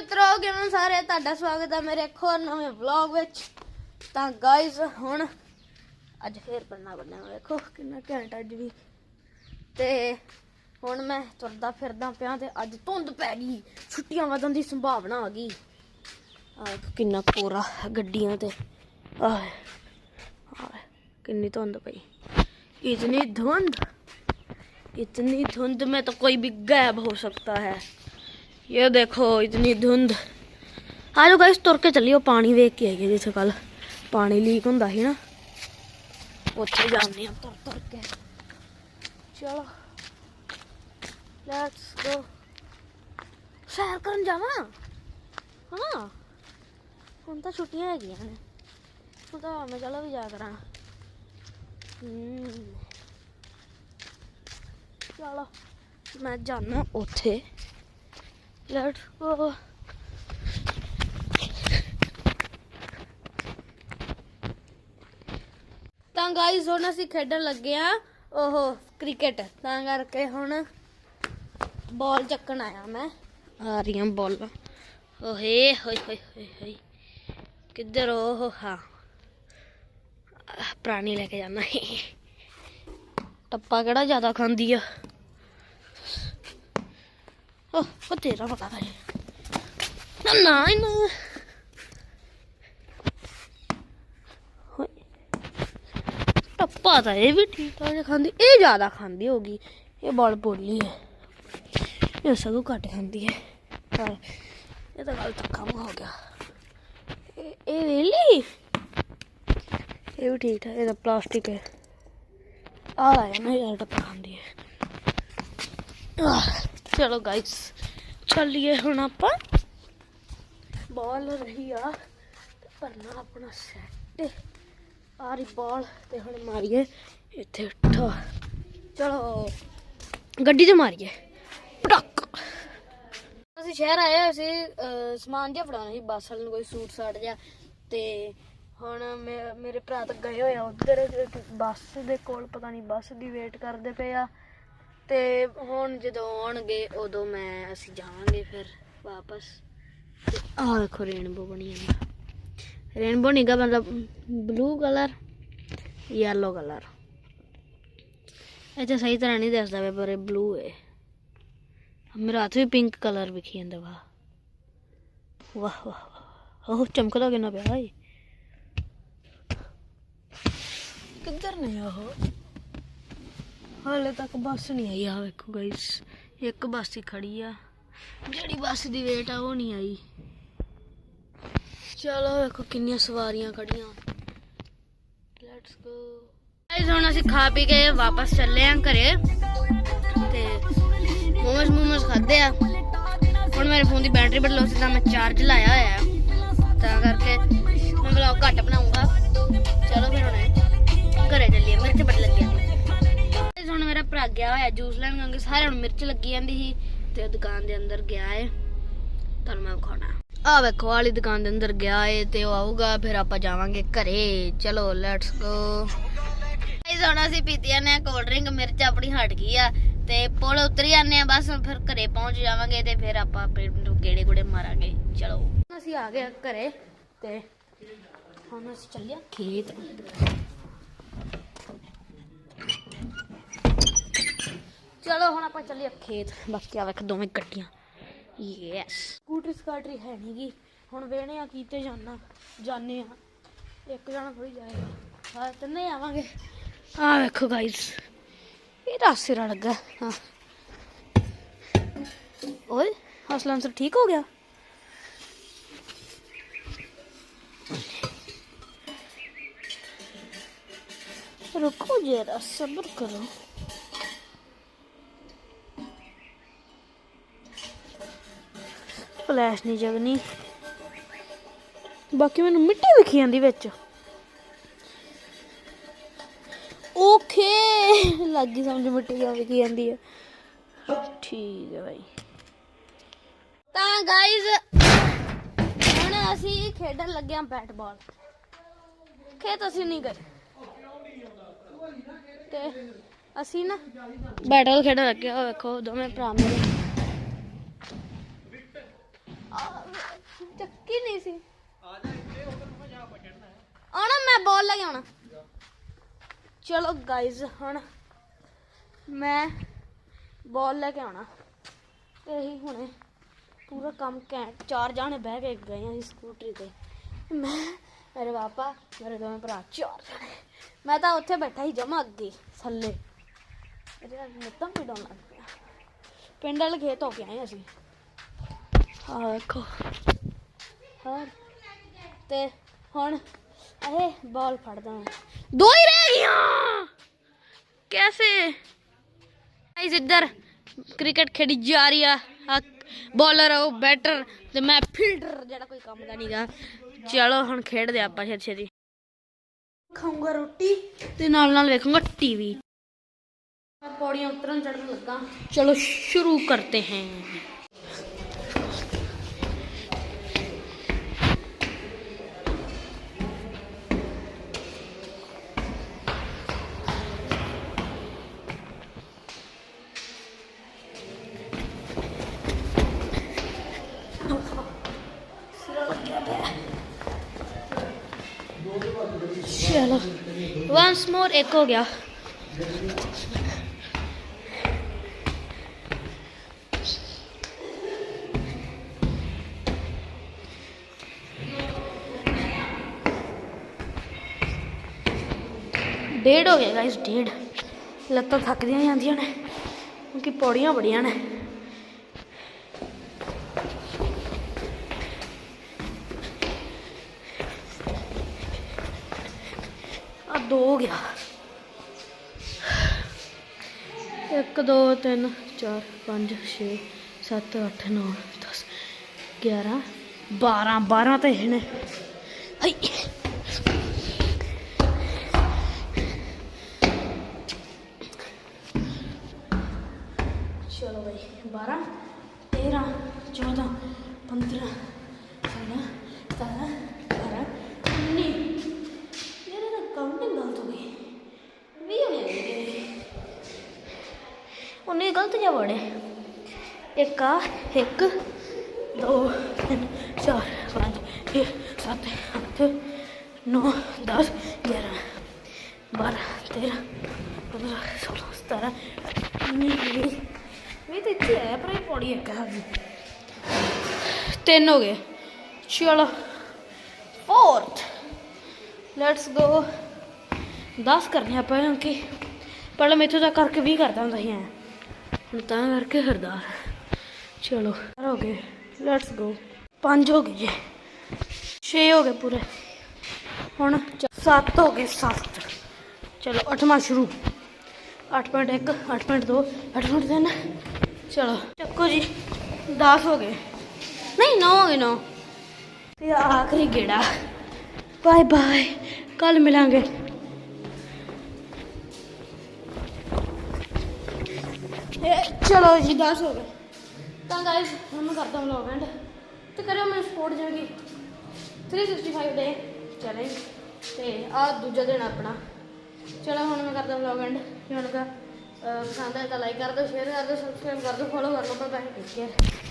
ਮਿੱਤਰੋ ਕਿਵੇਂ ਸਾਰੇ ਤੁਹਾਡਾ ਸਵਾਗਤ ਹੈ ਮੇਰੇ ਇੱਕ ਹੋਰ ਨਵੇਂ ਵਲੌਗ ਵਿੱਚ ਤਾਂ ਗਾਇਜ਼ ਹੁਣ ਅੱਜ ਫੇਰ ਪੜਨਾ ਬਣਿਆ ਵੇਖੋ ਕਿੰਨਾ ਘੈਂਟ ਅੱਜ ਵੀ ਤੇ ਹੁਣ ਮੈਂ ਤੁਰਦਾ ਫਿਰਦਾ ਪਿਆ ਤੇ ਅੱਜ ਧੁੰਦ ਪੈ ਗਈ ਛੁੱਟੀਆਂ ਵਧਣ ਦੀ ਸੰਭਾਵਨਾ ਆ ਗਈ ਆ ਵੇਖੋ ਕਿੰਨਾ ਕੋਰਾ ਗੱਡੀਆਂ ਤੇ ਆਹ ਆਹ ਕਿੰਨੀ ਧੁੰਦ ਪਈ ਇਤਨੀ ਧੁੰਦ इतनी धुंध में तो कोई भी गायब हो सकता है ये देखो इतनी धुंध ਆ ਜਾਓ ਗਾਇਸ ਤੁਰ ਕੇ ਚੱਲਿਓ ਪਾਣੀ ਵੇਖ ਕੇ ਆਈਏ ਜਿੱਥੇ ਕੱਲ ਪਾਣੀ ਲੀਕ ਹੁੰਦਾ ਸੀ ਨਾ ਉੱਥੇ ਜਾਂਦੇ ਆ ਤੁਰ ਤੁਰ ਕੇ ਚਲੋ ਲੈਟਸ ਗੋ ਸੈਰ ਕਰਨ ਜਾਵਾਂ ਹਾਂ ਹੁਣ ਤਾਂ ਛੁੱਟੀਆਂ ਹੈਗੀਆਂ ਨੇ ਹੁਣ ਤਾਂ ਮੈਂ ਚਲੋ ਵੀ ਜਾ ਕਰਾਂ ਹੂੰ ਚਲੋ ਮੈਂ ਜਾਣਾ ਉੱਥੇ ਲੈਟਸ ਗੋ ਤਾਂ ਗਾਇਸ ਹੁਣ ਅਸੀਂ ਖੇਡਣ ਲੱਗੇ ਆ ਉਹ ਕ੍ਰਿਕਟ। ਤਾਂ ਕਰਕੇ ਹੁਣ ਬਾਲ ਚੱਕਣ ਆਇਆ ਮੈਂ। ਆ ਰਹੀਆਂ ਬਾਲਾਂ ਓਏ ਹੋਏ ਹੋਏ ਹੋਏ ਹੋਏ। ਕਿੱਧਰ ਉਹ ਹਾਂ। ਪ੍ਰਾਣੀ ਲੈ ਕੇ ਜਾਣਾ। ਟੱਪਾ ਕਿਹੜਾ ਜ਼ਿਆਦਾ ਖਾਂਦੀ ਆ? ਉਹ ਉਹ ਤੇਰਾ ਪਤਾ ਹੈ ਨਾ ਨਾ ਇਹਨੂੰ ਹੋਏ ਟੱਪਾ ਤਾਂ ਇਹ ਵੀ ਠੀਕ ਠਾਕ ਜਿਹਾ ਖਾਂਦੀ ਇਹ ਜ਼ਿਆਦਾ ਖਾਂਦੀ ਹੋਗੀ ਇਹ ਬਲ ਬੋਲੀ ਹੈ ਇਹ ਸਗੋਂ ਘੱਟ ਖਾਂਦੀ ਹੈ ਪਰ ਇਹ ਤਾਂ ਗੱਲ ਤਾਂ ਕੰਮ ਹੋ ਗਿਆ ਇਹ ਇਹ ਵੇਲੀ ਇਹ ਵੀ ਠੀਕ ਠਾਕ ਇਹ ਤਾਂ ਪਲਾਸਟਿਕ ਹੈ ਆ ਲਾਇਆ ਨਾ ਚਲੋ ਗਾਇਸ ਚੱਲੀਏ ਹੁਣ ਆਪਾਂ। ਬਾਲ ਰਹੀ ਆ, ਤੇ ਭਰਨਾ ਆਪਣਾ ਸੈੱਟ ਆ ਰਹੀ ਬਾਲ, ਤੇ ਹੁਣ ਮਾਰੀਏ ਇੱਥੇ ਠਾ ਚਲੋ, ਗੱਡੀ ਤੇ ਮਾਰੀਏ। ਪਟਕ। ਅਸੀਂ ਸ਼ਹਿਰ ਆਏ ਹੋਏ ਸੀ, ਅਹ, ਸਮਾਨ ਜਿਹਾ ਫੜਾਉਣਾ ਸੀ, ਬੱਸ ਵਾਲੇ ਨੂੰ ਕੋਈ ਸੂਟ ਸਾਟ ਜਿਹਾ। ਤੇ ਹੁਣ ਮੇ- ਮੇਰੇ ਭਰਾ ਤਾਂ ਗਏ ਹੋਏ ਆ ਉਧਰ, ਬੱਸ ਦੇ ਕੋਲ, ਪਤਾ ਨਹੀਂ ਬੱਸ ਦੀ ਵੇਟ ਕਰਦੇ ਪਏ ਆ। ਤੇ ਹੁਣ ਜਦੋਂ ਆਉਣਗੇ, ਉਦੋਂ ਮੈਂ, ਅਸੀਂ ਜਾਵਾਂਗੇ ਫਿਰ ਵਾਪਸ। ਤੇ ਆਹ ਦੇਖੋ ਰੇਨਬੋ ਬਣੀ ਜਾਂਦਾ ਰੇਨਬੋ ਨਹੀਂਗਾ ਮਤਲਬ ਬਲੂ ਕਲਰ ਯੈਲੋ ਕਲਰ ਇਹ ਤਾਂ ਸਹੀ ਤਰ੍ਹਾਂ ਨਹੀਂ ਦੱਸਦਾ ਵੇ ਪਰ ਇਹ ਬਲੂ ਹੈ ਮੇਰਾ ਹੱਥ ਵੀ ਪਿੰਕ ਕਲਰ ਵਿਖੀ ਜਾਂਦਾ ਵਾ ਵਾਹ ਵਾਹ ਵਾਹ। ਉਹ ਚਮਕਦਾ ਕਿੰਨਾ ਪਿਆ ਏ ਕਿੱਧਰ ਨੇ ਉਹ? ਹਾਲੇ ਤੱਕ ਬੱਸ ਨਹੀਂ ਆਈ ਆ ਵੇਖੋ ਗਾਇਸ ਇੱਕ ਬੱਸ ਹੀ ਖੜੀ ਆ। ਜਿਹੜੀ ਬੱਸ ਦੀ ਵੇਟ ਆ, ਉਹ ਨਹੀਂ ਆਈ। ਚਲੋ ਵੇਖੋ ਕਿੰਨੀਆਂ ਸਵਾਰੀਆਂ ਖੜੀਆਂ। ਲੈਟਸ ਗੋ ਗਾਇਸ ਹੁਣ ਅਸੀਂ ਖਾ ਪੀ ਕੇ ਵਾਪਸ ਚੱਲੇ ਆਂ ਘਰੇ। ਤੇ ਮੋਮਸ ਮੋਮੋਸ ਖਾਦੇ ਆ। ਹੁਣ ਮੇਰੇ ਫੋਨ ਦੀ ਬੈਟਰੀ ਬੜੀ ਸੀ, ਤਾਂ ਮੈਂ ਚਾਰਜ ਲਾਇਆ ਹੋਇਆ। ਤਾਂ ਕਰਕੇ ਮੈਂ ਵਲੌਗ ਘੱਟ ਬਣਾਉਂਗਾ ਗਿਆ ਹੋਇਆ, ਜੂਸ ਲੈਣ ਕਿਉਂਕਿ ਸਾਰਿਆਂ ਨੂੰ ਮਿਰਚ ਲੱਗੀ ਜਾਂਦੀ ਸੀ ਤੇ ਉਹ ਦੁਕਾਨ ਦੇ ਅੰਦਰ ਗਿਆ ਏ। ਤੁਹਾਨੂੰ ਮੈਂ ਵਿਖਾਉਣਾ। ਆ ਵੇਖੋ ਵਾਲੀ ਦੁਕਾਨ ਦੇ ਅੰਦਰ ਗਿਆ ਏ ਤੇ ਉਹ ਆਊਗਾ, ਫਿਰ ਆਪਾਂ ਜਾਵਾਂਗੇ ਘਰੇ। ਚਲੋ ਲੈਟਸ ਗੋ ਗਾਇਸ ਹੁਣ ਅਸੀਂ ਪੀਤੀਆਂ ਨੇ ਕੋਲਡ ਡਰਿੰਕ ਮਿਰਚ ਆਪਣੀ ਹਟ ਗਈ ਆ ਤੇ ਪੁਲ ਉਤਰ ਜਾਂਦੇ ਆ, ਬਸ ਫਿਰ ਘਰੇ ਪਹੁੰਚ ਜਾਵਾਂਗੇ ਤੇ ਫਿਰ ਆਪਾਂ ਪਿੰਡ ਨੂੰ ਗੇੜੇ ਗੁੜੇ ਮਾਰਾਂਗੇ। ਚਲੋ। ਅਸੀਂ ਆ ਗਏ ਘਰੇ ਤੇ ਹੁਣ ਅਸੀਂ ਚੱਲਿਆ ਖੇਤ। ਚਲੋ ਹੁਣ ਆਪਾਂ ਚੱਲੀਏ ਖੇਤ ਬਾਕੀ ਆ ਵੇਖ ਦੋਵੇਂ ਗੱਡੀਆਂ ਯੈਸ ਸਕੂਟਰੀ ਸਕਾਟਰੀ ਹੈ ਨਹੀਂਗੀ ਹੁਣ ਵੇਣੇ ਆ ਕੀਤੇ ਜਾਣਾ ਜਾਣੇ ਆ ਇੱਕ ਜਣਾ ਥੋੜੀ ਜਾਏਗਾ ਹਾਂ ਤਿੰਨੇ ਆਵਾਂਗੇ ਆ ਵੇਖੋ ਗਾਇਸ ਇਹ ਤਾਂ ਸਿਰਾ ਲੱਗਾ ਹਾਂ ਓਏ ਹੌਸਲਾ ਅੰਸਰ ਠੀਕ ਹੋ ਗਿਆ रुको जरा सब्र करो ਫਲੈਸ਼ ਨਹੀਂ ਜਗਨੀ। ਬਾਕੀ ਮੈਨੂੰ ਮਿੱਟੀ ਵਿਖੀ ਜਾਂਦੀ ਵਿੱਚ। ਓਕੇ ਲੱਗੀ ਸਮਝ ਮਿੱਟੀ ਆ ਵਿਖੀ ਜਾਂਦੀ ਹੈ ਠੀਕ ਹੈ ਭਾਈ ਤਾਂ ਗਾਇਜ਼ ਹੁਣ ਅਸੀਂ ਖੇਡਣ ਲੱਗੇ ਹਾਂ ਬੈਟ ਬਾਲ ਖੇਤ ਅਸੀਂ ਨਹੀਂ ਗਏ। ਤੇ ਅਸੀਂ ਨਾ ਬੈਟ ਬਾਲ ਖੇਡਣ ਲੱਗੇ ਆ ਵੇਖੋ, ਦੋਵੇਂ ਭਰਾ ਮੇਰੇ। ਚੱਕੀ ਨਹੀਂ ਸੀ। ਆਣਾ ਮੈਂ ਬਾਲ ਲੈ ਕੇ ਆਉਣਾ। ਚਲੋ ਗਾਇਜ਼ ਹੁਣ ਮੈਂ ਬਾਲ ਲੈ ਕੇ ਆਉਣਾ। ਇਹੀ ਹੁਣੇ ਪੂਰਾ ਕੰਮ ਘੈਂਟ ਚਾਰ ਜਾਣੇ ਬਹਿ ਕੇ ਗਏ ਆ ਸਕੂਟਰੀ ਤੇ। ਮੈਂ ਮੇਰੇ ਪਾਪਾ ਮੇਰੇ ਦੋਵੇਂ ਭਰਾ ਚਾਰ ਜਾਣੇ। ਮੈਂ ਤਾਂ ਉੱਥੇ ਬੈਠਾ ਸੀ ਜਮਾ ਅੱਗੇ ਥੱਲੇ। ਨਾਲ ਲੱਤਾਂ ਪੀੜਾਉਣ ਲੱਗ ਪਿਆ ਪਿੰਡ ਵਾਲੇ ਖੇਤ ਹੋ ਕੇ ਆਏ ਅਸੀਂ। ਆਹ ਦੇਖੋ। ਹਾਂ ਤੇ ਹੁਣ ਇਹ ਬਾਲ ਫੜਦਾ ਮੈਂ। ਦੋ ਹੀ ਰਹਿ ਗਈਆਂ! ਕੈਸੇ? ਗਾਇਸ ਇੱਧਰ ਕ੍ਰਿਕਟ ਖੇਡੀ ਜਾ ਰਹੀ ਆ। ਬੋਲਰ ਉਹ ਬੈਟਰ ਤੇ ਮੈਂ ਫੀਲਡਰ ਜਿਹੜਾ ਕੋਈ ਕੰਮ ਦਾ ਨਹੀਂਗਾ ਚਲੋ ਹੁਣ ਖੇਡਦੇ ਆਪਾਂ ਛੇਤੀ ਛੇਤੀ। ਖਾਊਂਗਾ ਰੋਟੀ ਤੇ ਨਾਲ ਨਾਲ ਵੇਖੂੰਗਾ ਟੀਵੀ ਪੌੜੀਆਂ ਉਤਰਨ ਚੜਨ ਲੱਗਾ। ਚਲੋ ਸ਼ੁਰੂ ਕਰਤੇ हैं वंस मोर एक हो गया ਡੇਢ ਹੋ ਗਿਆ ਗਾਇਸ ਡੇਢ ਲੱਤਾਂ ਥੱਕਦੀਆਂ ਜਾਂਦੀਆਂ ਨੇ ਕਿਉਂਕਿ ਪੌੜੀਆਂ ਬੜੀਆਂ ਨੇ ਦੋ ਹੋ ਗਿਆ। ਇੱਕ, ਦੋ, ਤਿੰਨ, ਚਾਰ, ਪੰਜ, ਛੇ, ਸੱਤ, ਅੱਠ, ਨੌ, ਦਸ 11 12 12 ਤੇ ਇਹ ਹਾਈ ਚਲੋ ਬਈ 12 13 14 15 16 17 18 19 ਯਾਰ ਇਹਦਾ ਕਾਊਂਟਿੰਗ ਗਲਤ ਹੋ ਗਈ ਵੀ ਹੋਣੇ ਚਾਹੀਦੇ ਉਹਨੇ ਗਲਤ ਜਿਹਾ ਵਰਡ ਇੱਕ ਆ, ਇੱਕ, ਦੋ, ਤਿੰਨ, ਚਾਰ, ਪੰਜ, ਛੇ, ਸੱਤ, ਅੱਠ, ਨੌ, ਦਸ, ਗਿਆਰਾਂ, ਬਾਰਾਂ, ਤੇਰਾਂ, ਪੰਦਰਾਂ, ਸੋਲਾਂ, ਸਤਾਰਾਂ ਉੱਨੀ ਵੀਹ ਵੀਹ ਇੱਥੇ ਆਇਆ, ਪਰ ਇਹ ਪੌੜੀ ਇੱਕ ਹੈ ਤਿੰਨ ਹੋ ਗਏ। ਚਲੋ ਫੋਰਥ। ਲੈਟਸ ਗੋ 10 ਕਰਨੇ ਆਪਾਂ ਕਿਉਂਕਿ ਪਹਿਲਾਂ ਮੈਂ ਇੱਥੋਂ ਤੱਕ ਕਰਕੇ 20 ਕਰਦਾ ਹੁੰਦਾ ਸੀ ਐਂ। ਹੁਣ ਤਾਂ ਕਰਕੇ ਹਰਦਾਰ ਚਲੋ, ਚਾਰ ਹੋ ਗਏ। ਲੈਟਸ ਗੋ 5 ਹੋ ਗਏ ਜੀ 6 ਹੋ ਗਏ ਪੂਰੇ। ਹੁਣ 7 ਹੋ ਗਏ 7 ਚਲੋ 8ਵਾਂ ਸ਼ੁਰੂ। 8.1 8.2 8.3 ਚਲੋ, ਚੱਕੋ ਜੀ। 10 ਹੋ ਗਏ। ਨਹੀਂ 9 ਹੋ ਗਏ 9 ਤੇ ਆਖਰੀ ਗੇੜਾ। ਬਾਏ ਬਾਏ ਕੱਲ ਮਿਲਾਂਗੇ। ਚਲੋ ਜੀ। 10 ਹੋ ਗਏ। ਤਾਂ ਗਾਇਸ ਹੁਣ ਮੈਂ ਕਰਦਾ ਵਲੌਗ ਐਂਡ ਤੇ ਕਰਿਓ ਮੈਨੂੰ ਸਪੋਰਟ ਜਿਵੇਂ ਕਿ 365 ਡੇ ਚੈਲੰਜ ਤੇ ਆ ਦੂਜਾ ਦਿਨ ਆਪਣਾ। ਚਲੋ ਹੁਣ ਮੈਂ ਕਰਦਾ ਵਲੌਗ ਐਂਡ ਜੇ ਹੁਣ ਦਾ ਪਸੰਦ ਆਇਆ ਤਾਂ ਲਾਈਕ ਕਰ ਦਿਓ ਸ਼ੇਅਰ ਕਰ ਦਿਓ ਸਬਸਕ੍ਰਾਈਬ ਕਰ ਦਿਓ ਫੋਲੋ ਕਰ ਲਓ ਬਾਏ ਬਾਏ ਟੇਕ ਕੇਅਰ